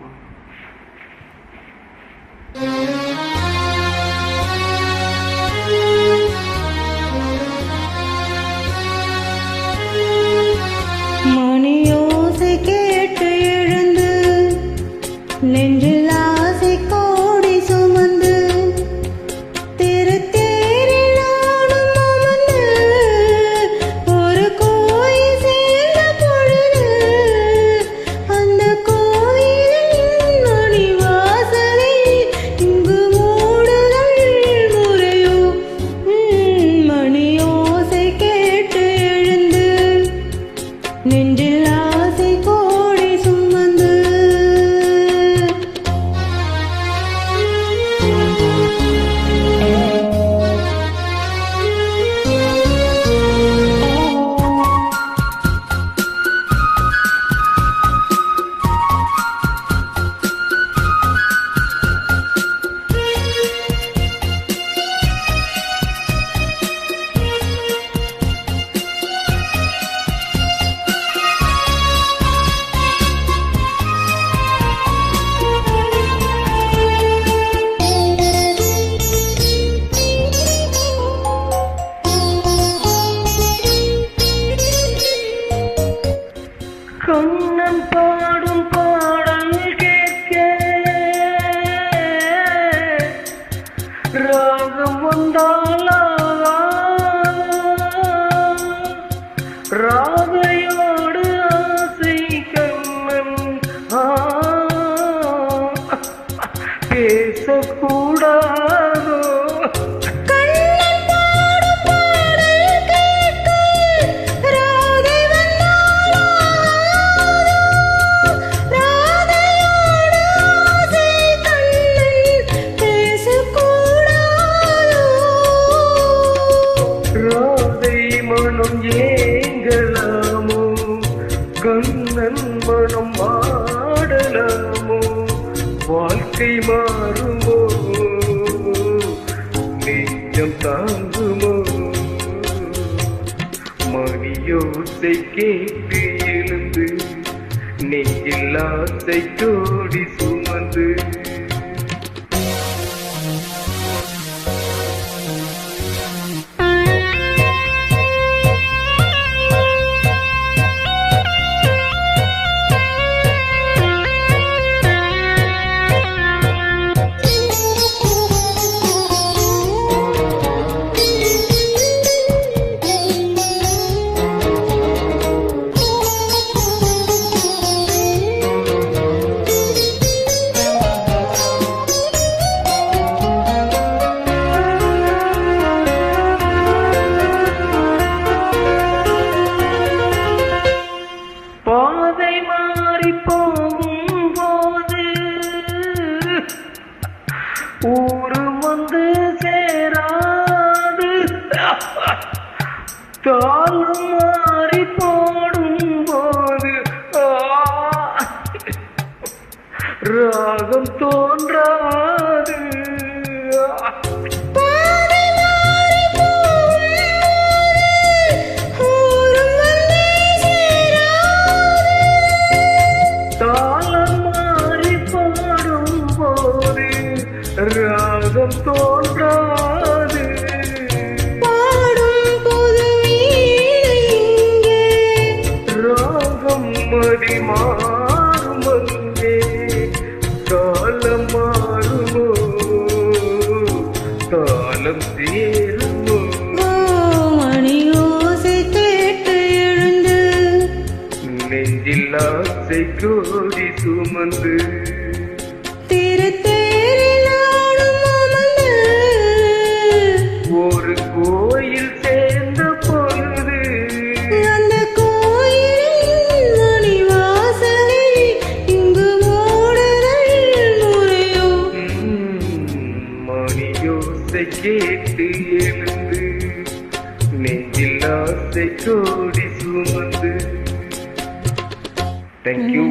one. ராதையோடு ஆசை கண்ணன். பேசக்கூடாது. திசை மாறுமோ? நெஞ்சம் தாங்குமோ? மணியோசை கேட்டு எழுந்து நெஞ்சில் ஆசை கோடி சுமந்து ஊரும் வந்து சேராது. தாழ்மாறு ராகம் தோன்றாது. பாடும் ராகம் மதிமாறும் அங்கே காலம் மாறுமோ? காலம் தேருமோ நெஞ்சில் ஆசை கோடி சுமந்து. நெஞ்சில் ஆசை கோடி சுமந்து. தேங்க்யூ